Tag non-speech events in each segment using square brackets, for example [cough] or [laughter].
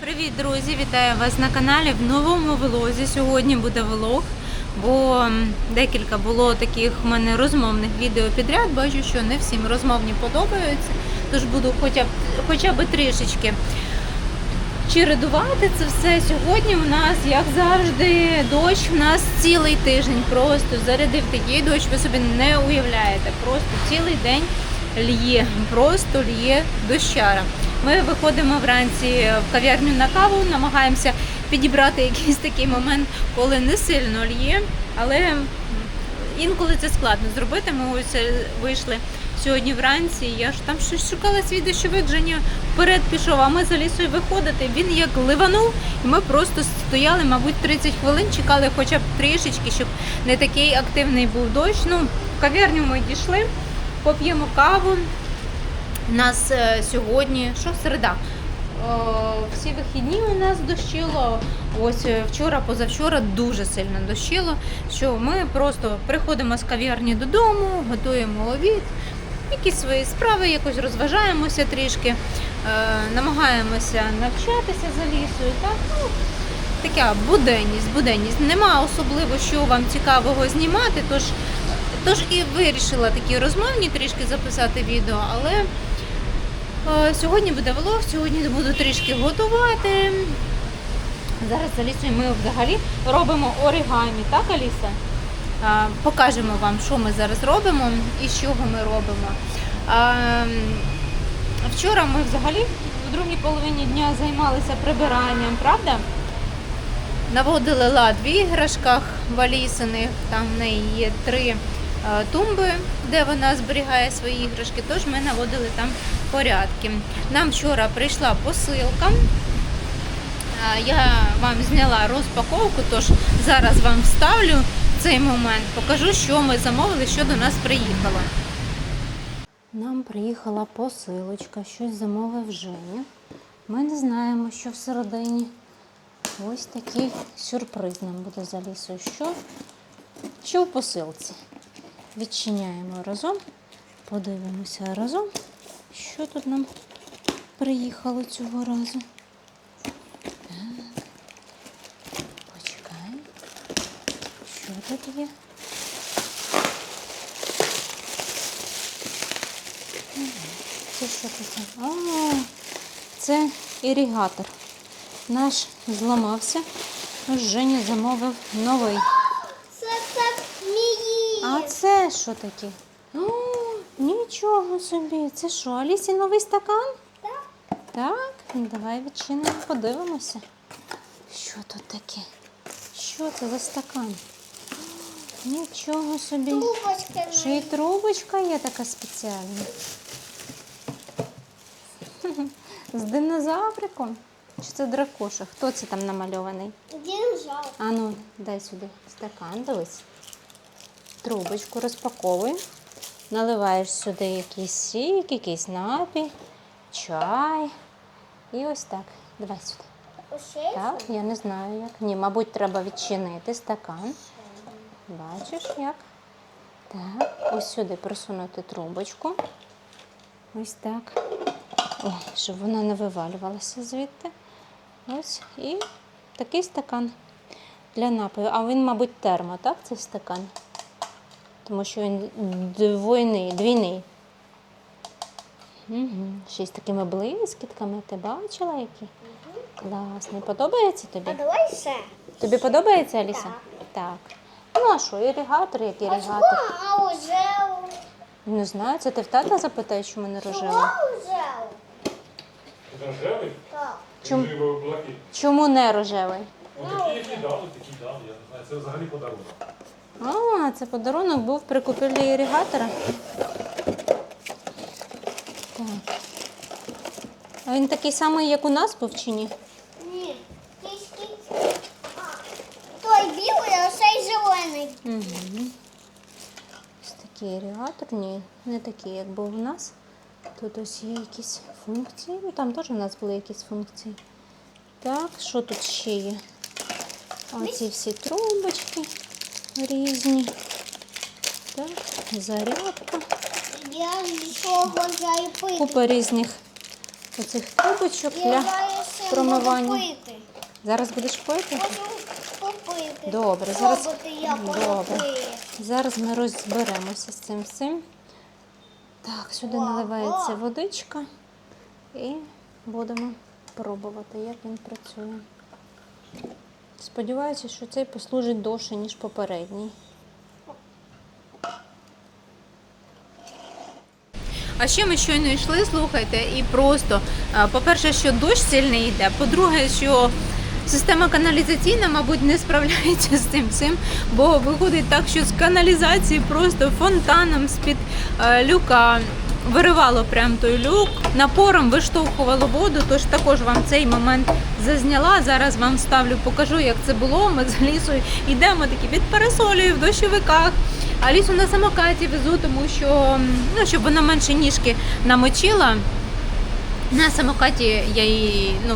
Привіт, друзі! Вітаю вас на каналі в новому влозі. Сьогодні буде влог, бо декілька було таких в мене розмовних відео підряд. Бачу, що не всім розмовні подобаються. Тож буду хоча б хоча б трішечки чередувати це все. Сьогодні у нас, як завжди, дощ. У нас цілий тиждень просто зарядив такий дощ. Ви собі не уявляєте. Просто цілий день лє, просто лє дощара. Ми виходимо вранці в кав'ярню на каву, намагаємося підібрати якийсь такий момент, коли не сильно лє, але інколи це складно зробити. Ми ось е, вийшли сьогодні вранці. Я ж там щось шукала свій дощовик, Женя вперед пішов, а ми за лісою виходити. Він як ливанув, і ми просто стояли, мабуть, 30 хвилин, чекали хоча б трішечки, щоб не такий активний був дощ. Ну, в кав'ярню ми дійшли, поп'ємо каву. У нас е, сьогодні, що середа. Е, Всі вихідні у нас дощило. Ось е, вчора, позавчора дуже сильно дощило. Що ми просто приходимо з кав'ярні додому, готуємо обід, якісь свої справи, якось розважаємося трішки, намагаємося навчатися за лісою. Так? Ну, така буденність, буденність. Нема особливо що вам цікавого знімати, тож, тож і вирішила такі розмовні трішки записати відео, але сьогодні буде влог, сьогодні буду трішки готувати. Зараз з Алісою ми взагалі робимо оригамі, так, Аліса? Покажемо вам, що ми зараз робимо і з чого ми робимо. Вчора ми взагалі в другій половині дня займалися прибиранням, правда? Наводили лад в іграшках валісиних, там в неї є три е, тумби, де вона зберігає свої іграшки, тож ми наводили там порядки. Нам вчора прийшла посилка. Я вам зняла розпаковку, тож зараз вам вставлю цей момент, покажу, що ми замовили, що до нас приїхало. Нам приїхала посилочка, щось замовив Женя. Ми не знаємо, що всередині. Ось такий сюрприз нам буде за лісою. Що? Що в посилці? Відчиняємо разом, подивимося разом, що тут нам приїхало цього разу. Почекаємо. Що тут є? Це що таке? А, це іригатор. Наш зламався. Женя замовив новий. Це так мій. А це що таке? Нічого собі. Це що, Алісі новий стакан? Так. Так, давай відчинимо, подивимося. Що тут таке? Що це за стакан? Нічого собі. Трубочка. Ще й трубочка є така спеціальна. З динозавриком. Чи це дракоша? Хто це там намальований? Дінжал. А ну, дай сюди стакан, дивись. Трубочку розпаковуй. Наливаєш сюди якийсь сік, якийсь напій, чай. І ось так. Давай сюди. Так, я не знаю як. Ні, мабуть, треба відчинити стакан. Бачиш як? Так, ось сюди просунути трубочку. Ось так. О, щоб вона не вивалювалася звідти. Ось. І такий стакан для напою. А він, мабуть, термо, так, цей стакан? Тому що він двойний, двійний. Угу. Ще з такими блискітками. Ти бачила які? Класний. Подобається тобі? А давай ще. Тобі подобається, Аліса? Так. Так. Ну а що, іригатор, як іригатор? що, а уже? Не знаю, це ти в тата запитаєш, чому не рожевий? А уже? Рожевий? Так. Чому? Чому не рожевий? Отакі, які дали, такі дали, я не знаю. Це взагалі подарунок. А, це подарунок був при купівлі іригатора. Так. А він такий самий, як у нас був чи ні? Ні. Той білий, а цей зелений. Угу. Ось такий іригатор. Ні, не такий, як був у нас. Тут ось є якісь функції. Ну, там теж у нас були якісь функції. Так, що тут ще є? Оці всі трубочки різні. Так, зарядка. Я нічого заліпив. Купа різних оцих трубочок Я для промивання. Зараз будеш пити? Попити. Добре, зараз- Добре. Зараз ми розберемося з цим всім. Так, сюди наливається водичка і будемо пробувати, як він працює. Сподіваюся, що цей послужить довше, ніж попередній. А ще ми щойно йшли, слухайте, і просто, по-перше, що дощ сильний йде, по-друге, що система каналізаційна, мабуть, не справляється з цим всім, бо виходить так, що з каналізації просто фонтаном з-під е, люка виривало прям той люк, напором виштовхувало воду, тож також вам цей момент зазняла. Зараз вам ставлю, покажу, як це було. Ми з лісою йдемо такі під парасолею в дощовиках. А лісу на самокаті везу, тому що ну, щоб вона менше ніжки намочила. На самокаті я її, ну,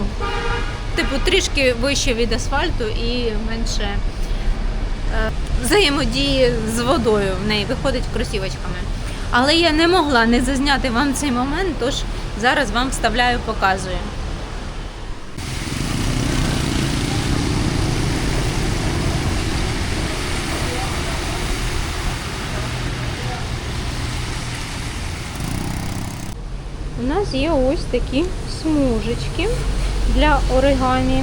типу, трішки вище від асфальту і менше е, взаємодії з водою в неї виходить кросівочками. Але я не могла не зазняти вам цей момент, тож зараз вам вставляю, показую. Нас є ось такі смужечки для оригамі.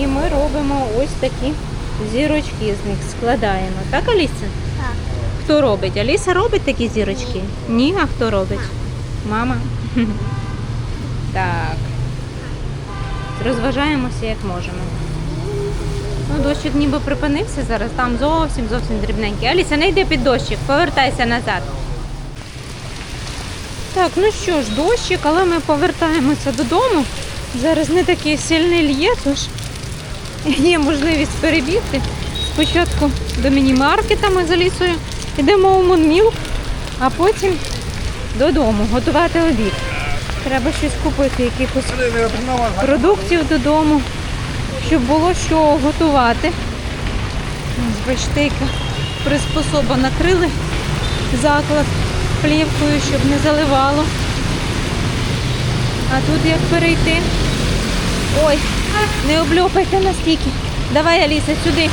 І ми робимо ось такі зірочки з них складаємо. Так, Аліса? Так. Хто робить? Аліса робить такі зірочки? Ні, а хто робить? Мама. Так. Розважаємося як можемо. Ну, дощик ніби припинився зараз, там зовсім зовсім дрібненький. Аліса, не йди під дощик, повертайся назад. Так, ну що ж, дощик, але ми повертаємося додому. Зараз не такий сильний лє, тож є можливість перебігти. Спочатку до міні-маркета ми за лісою йдемо у Монмілк, а потім додому готувати обід. Треба щось купити, якихось продуктів додому, щоб було що готувати. Бачите, приспособа накрили заклад плівкою, щоб не заливало. А тут як перейти? Ой, не обльопайте настільки. Давай, Аліса, сюди.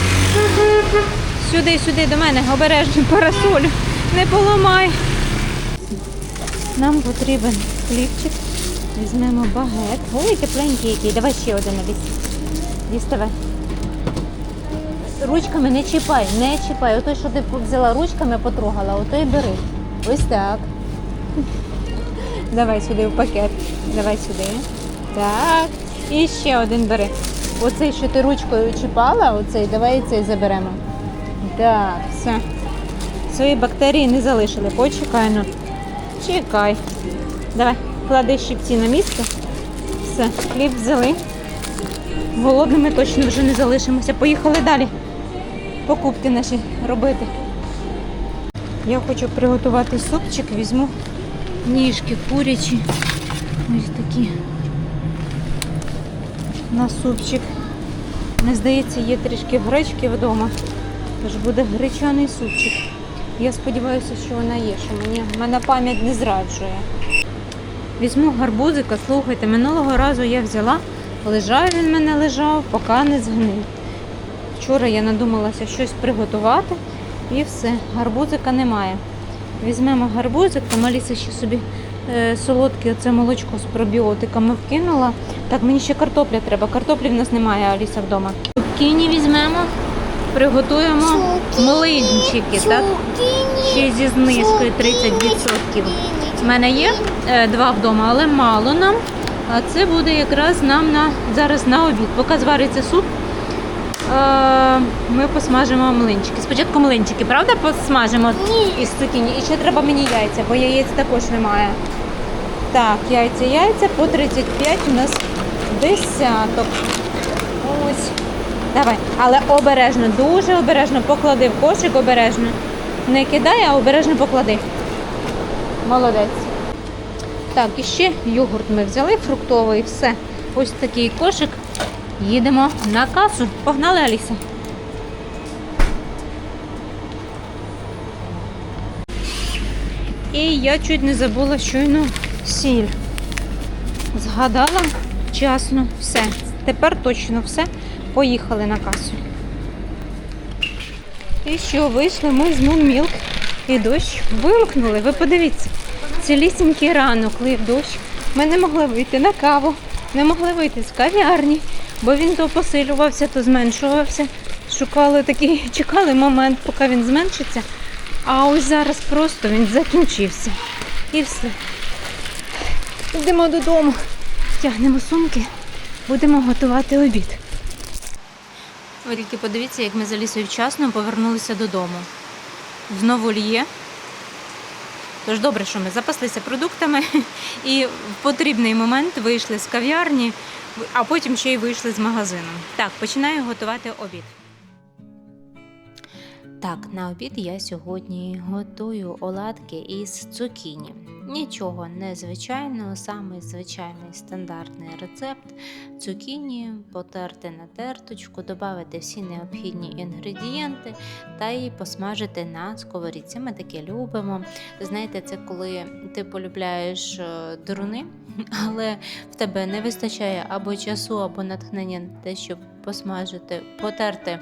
Сюди, сюди до мене, обережно парасолю. Не поламай. Нам потрібен хлібчик. Візьмемо багет. Ой, тепленький який. Давай ще один. Діставай. Ручками не чіпай, не чіпай. Ото, що ти взяла ручками, потрогала, ото і бери. Ось так. Давай сюди в пакет. Давай сюди. Так. І ще один бери. Оцей, що ти ручкою чіпала, оцей, давай цей заберемо. Так, все. Свої бактерії не залишили. Почекай ну. Чекай. Давай, клади щипці на місце. Все, хліб взяли. Голодними точно вже не залишимося. Поїхали далі. Покупки наші робити. Я хочу приготувати супчик, візьму ніжки курячі. Ось такі. На супчик. Мені здається, є трішки гречки вдома. Тож буде гречаний супчик. Я сподіваюся, що вона є, що мені мене пам'ять не зраджує. Візьму гарбузика, слухайте, минулого разу я взяла, лежав він мене лежав, поки не згнив. Вчора я надумалася щось приготувати і все, гарбузика немає. Візьмемо гарбузик, там Аліса ще собі е, солодке оце молочко з пробіотиками вкинула. Так, мені ще картопля треба. Картоплі в нас немає, Аліса вдома. Кіні візьмемо, приготуємо млинчики, так? Ще зі знижкою 30%. цукіні. У мене є е, два вдома, але мало нам. А це буде якраз нам на зараз на обід. Поки звариться суп, ми посмажимо млинчики. Спочатку млинчики, правда, посмажимо із цукіні. І ще треба мені яйця, бо яєць також немає. Так, яйця, яйця по 35 у нас десяток. Ось. Давай. Але обережно, дуже обережно поклади в кошик, обережно. Не кидай, а обережно поклади. Молодець. Так, і ще йогурт ми взяли фруктовий, все. Ось такий кошик. Їдемо на касу. Погнали, Аліса. І я чуть не забула щойно сіль. Згадала вчасно все. Тепер точно все. Поїхали на касу. І що, вийшли ми з Мунмілк і дощ вимкнули. Ви подивіться, цілісінький ранок лив дощ. Ми не могли вийти на каву, не могли вийти з кав'ярні, бо він то посилювався, то зменшувався. Шукали такий, [laughs] чекали момент, поки він зменшиться. А ось зараз просто він закінчився. І все. Йдемо додому, тягнемо сумки, будемо готувати обід. Ви тільки подивіться, як ми за лісою вчасно повернулися додому. Знову лє. Тож добре, що ми запаслися продуктами [laughs] і в потрібний момент вийшли з кав'ярні, а потім ще й вийшли з магазину. Так, починаю готувати обід. Так, на обід я сьогодні готую оладки із цукіні. Нічого незвичайного, самий звичайний стандартний рецепт. Цукіні потерти на терточку, додати всі необхідні інгредієнти та й посмажити на сковорідці. Ми таке любимо. Знаєте, це коли ти полюбляєш е, деруни, [laughs] але в тебе не вистачає або часу, або натхнення на те, щоб посмажити, потерти.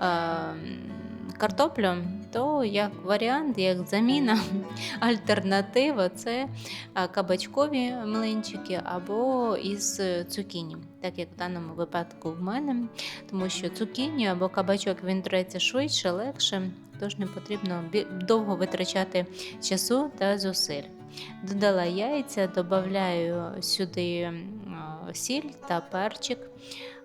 Е- картоплю, то як варіант, як заміна, [laughs] альтернатива це кабачкові млинчики або із цукіні, так як в даному випадку в мене, тому що цукіні або кабачок він треться швидше, легше, тож не потрібно довго витрачати часу та зусиль. Додала яйця, додаю сюди сіль та перчик.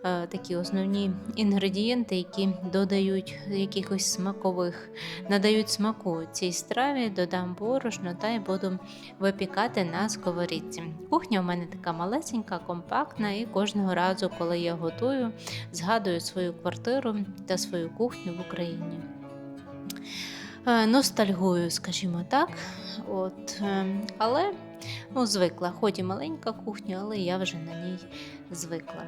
Е, Такі основні інгредієнти, які додають якихось смакових, надають смаку цій страві, додам борошно та й буду випікати на сковорідці. Кухня у мене така малесенька, компактна, і кожного разу, коли я готую, згадую свою квартиру та свою кухню в Україні. Е, Ностальгую, скажімо так. От, е, але ну, звикла. Хоч і маленька кухня, але я вже на ній звикла.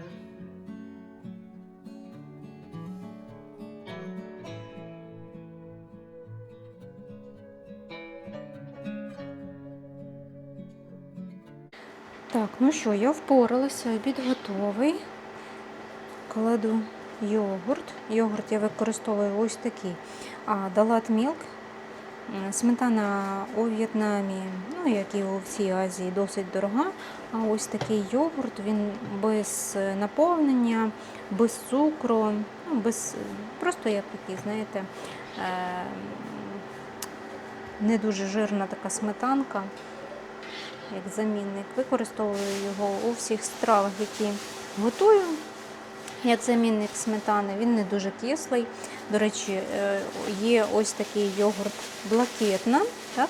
Так, ну що, я впоралася, обід готовий. Кладу йогурт. Йогурт я використовую ось такий. А далат мілк. Сметана у В'єтнамі, ну як і у всій Азії, досить дорога. А ось такий йогурт, він без е, наповнення, без цукру, ну, без, просто як такий, знаєте, е, не дуже жирна така сметанка як замінник. Використовую його у всіх стравах, які готую. Як замінник сметани, він не дуже кислий. До речі, е, є ось такий йогурт блакитна, так?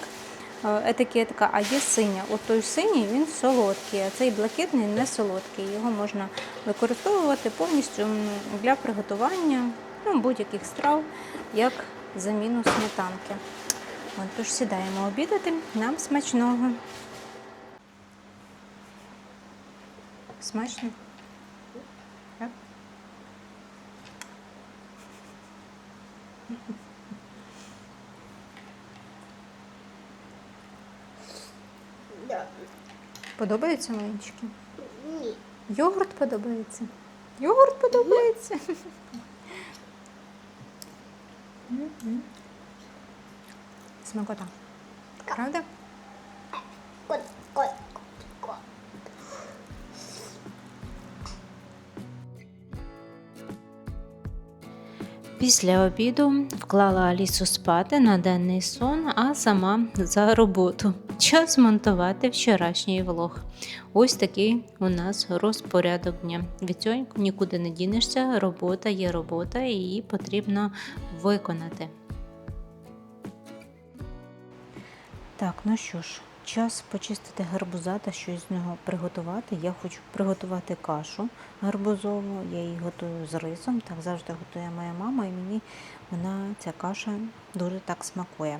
е, етикетка, а є синя. От той синій він солодкий, а цей блакитний не солодкий. Його можна використовувати повністю для приготування ну, будь-яких страв, як заміну сметанки. От, тож сідаємо обідати. Нам смачного. Смачно? Так? Да. Подобаються млинчики? Ні. Йогурт подобається. Йогурт подобається. Смакота. Правда? Після обіду вклала Алісу спати на денний сон, а сама за роботу. Час монтувати вчорашній влог. Ось такий у нас розпорядок дня. Від цього нікуди не дінешся. Робота є робота, і її потрібно виконати. Так, ну що ж, час почистити гарбуза та щось з нього приготувати. Я хочу приготувати кашу гарбузову. Я її готую з рисом. Так завжди готує моя мама, і мені вона ця каша дуже так смакує.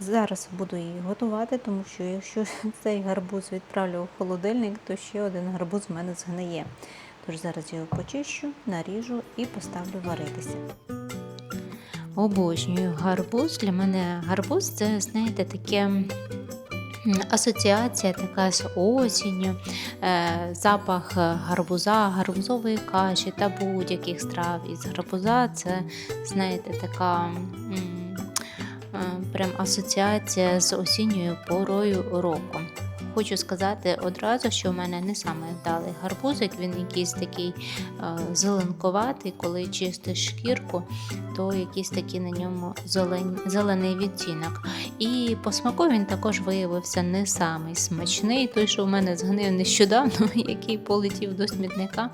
Зараз буду її готувати, тому що якщо [laughs] цей гарбуз відправлю в холодильник, то ще один гарбуз в мене згниє. Тож зараз його почищу, наріжу і поставлю варитися. Обожнюю гарбуз. Для мене гарбуз це, знаєте, таке асоціація така з осінню, е, запах гарбуза, гарбузової каші та будь-яких страв із гарбуза. Це, знаєте, така. е, Прям асоціація з осінньою порою року. Хочу сказати одразу, що в мене не саме вдалий гарбузик, він якийсь такий е, зеленковатий, коли чистиш шкірку, то якийсь такий на ньому зелень, зелений відтінок. І по смаку він також виявився не самий смачний. Той, що в мене згнив нещодавно, [laughs] який полетів до смітника,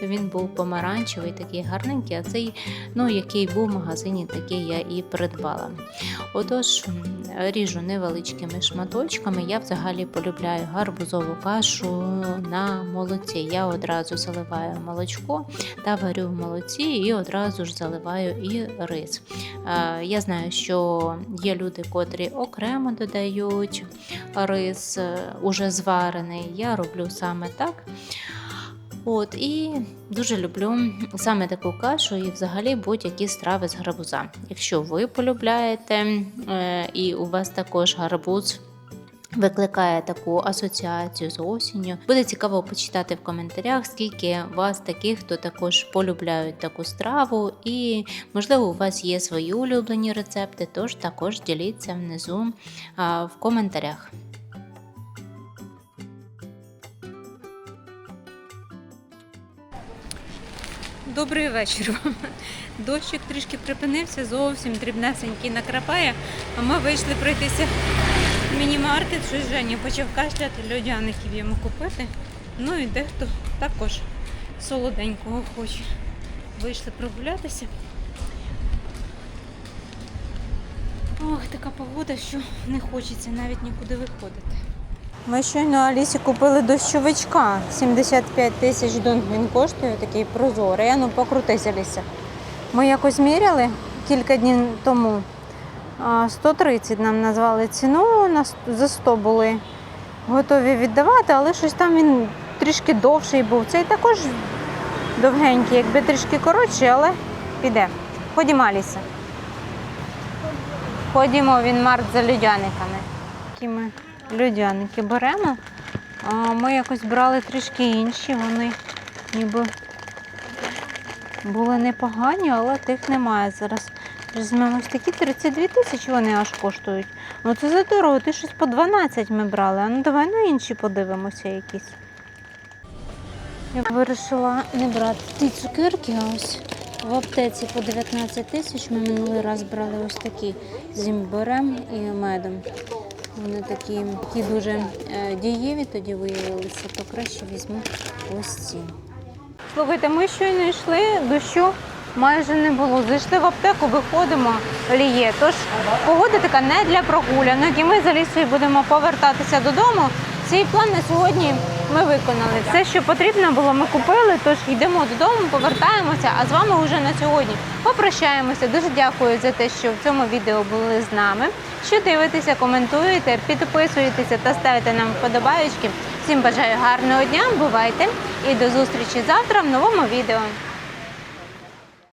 то він був помаранчевий, такий гарненький, а цей, ну, який був в магазині, такий я і придбала. Отож, ріжу невеличкими шматочками. Я взагалі полюбляю гарбузову кашу на молоці. Я одразу заливаю молочко та варю в молоці і одразу ж заливаю і рис. Е, Я знаю, що є люди, котрі окремо додають рис е, уже зварений. Я роблю саме так. От, і дуже люблю саме таку кашу і взагалі будь-які страви з гарбуза. Якщо ви полюбляєте е, і у вас також гарбуз. Викликає таку асоціацію з осінню. Буде цікаво почитати в коментарях, скільки вас таких, хто також полюбляють таку страву, і можливо у вас є свої улюблені рецепти, тож також діліться внизу в коментарях. Добрий вечір вам. Дощик трішки припинився, зовсім дрібнесенький накрапає, а ми вийшли пройтися міні-маркет, щось Женя почав кашляти, льодяників йому купити. Ну і дехто також солоденького хоче. Вийшли прогулятися. Ох, така погода, що не хочеться навіть нікуди виходити. Ми щойно Алісі купили дощовичка. 75 тисяч дон він коштує, такий прозорий. А ну покрутись, Аліся. Ми якось міряли кілька днів тому. А, 130 нам назвали ціну, за 100 були готові віддавати, але щось там він трішки довший був. Цей також довгенький, якби трішки коротший, але піде. Ходімо, Аліса. Ходімо, він март за людяниками. Такі ми людяники беремо. А ми якось брали трішки інші, вони ніби були непогані, але тих немає зараз. Візьмемо ось такі 32 тисячі вони аж коштують. Ну це за дорого, ти щось по 12 ми брали. А ну давай ну інші подивимося якісь. Я вирішила не брати ті цукерки, а ось в аптеці по 19 тисяч ми минулий раз брали ось такі з імбирем і медом. Вони такі, такі дуже е, дієві тоді виявилися, то краще візьму ось ці. Слухайте, ми щойно йшли, дощу майже не було. Зайшли в аптеку, виходимо, ліє. Тож погода така не для прогулянок, і ми за лісою будемо повертатися додому. Цей план на сьогодні ми виконали. Все, що потрібно було, ми купили. Тож йдемо додому, повертаємося. А з вами вже на сьогодні попрощаємося. Дуже дякую за те, що в цьому відео були з нами. Що дивитеся, коментуєте, підписуєтеся та ставите нам вподобаєчки. Всім бажаю гарного дня, бувайте і до зустрічі завтра в новому відео.